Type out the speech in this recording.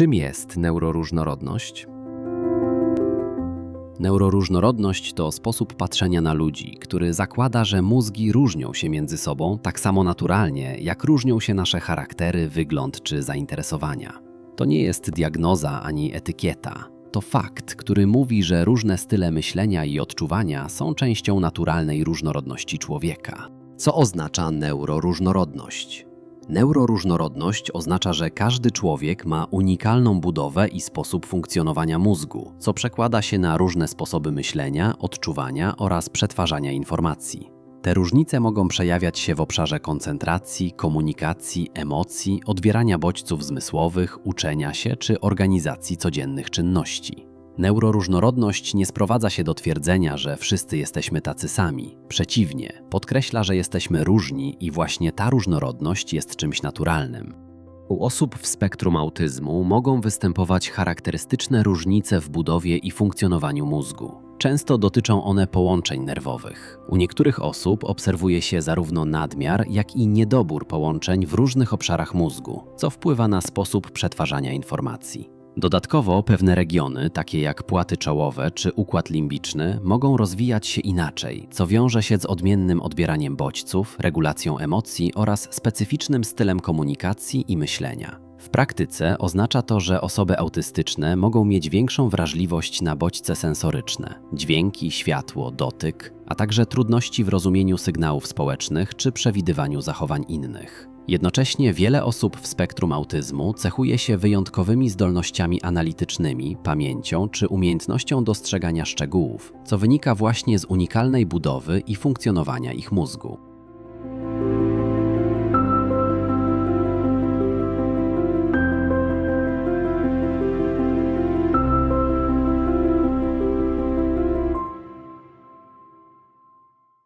Czym jest neuroróżnorodność? Neuroróżnorodność to sposób patrzenia na ludzi, który zakłada, że mózgi różnią się między sobą tak samo naturalnie, jak różnią się nasze charaktery, wygląd czy zainteresowania. To nie jest diagnoza ani etykieta. To fakt, który mówi, że różne style myślenia i odczuwania są częścią naturalnej różnorodności człowieka. Co oznacza neuroróżnorodność? Neuroróżnorodność oznacza, że każdy człowiek ma unikalną budowę i sposób funkcjonowania mózgu, co przekłada się na różne sposoby myślenia, odczuwania oraz przetwarzania informacji. Te różnice mogą przejawiać się w obszarze koncentracji, komunikacji, emocji, odbierania bodźców zmysłowych, uczenia się czy organizacji codziennych czynności. Neuroróżnorodność nie sprowadza się do twierdzenia, że wszyscy jesteśmy tacy sami. Przeciwnie, podkreśla, że jesteśmy różni i właśnie ta różnorodność jest czymś naturalnym. U osób w spektrum autyzmu mogą występować charakterystyczne różnice w budowie i funkcjonowaniu mózgu. Często dotyczą one połączeń nerwowych. U niektórych osób obserwuje się zarówno nadmiar, jak i niedobór połączeń w różnych obszarach mózgu, co wpływa na sposób przetwarzania informacji. Dodatkowo pewne regiony, takie jak płaty czołowe czy układ limbiczny, mogą rozwijać się inaczej, co wiąże się z odmiennym odbieraniem bodźców, regulacją emocji oraz specyficznym stylem komunikacji i myślenia. W praktyce oznacza to, że osoby autystyczne mogą mieć większą wrażliwość na bodźce sensoryczne dźwięki, światło, dotyk, a także trudności w rozumieniu sygnałów społecznych czy przewidywaniu zachowań innych. Jednocześnie wiele osób w spektrum autyzmu cechuje się wyjątkowymi zdolnościami analitycznymi, pamięcią czy umiejętnością dostrzegania szczegółów, co wynika właśnie z unikalnej budowy i funkcjonowania ich mózgu.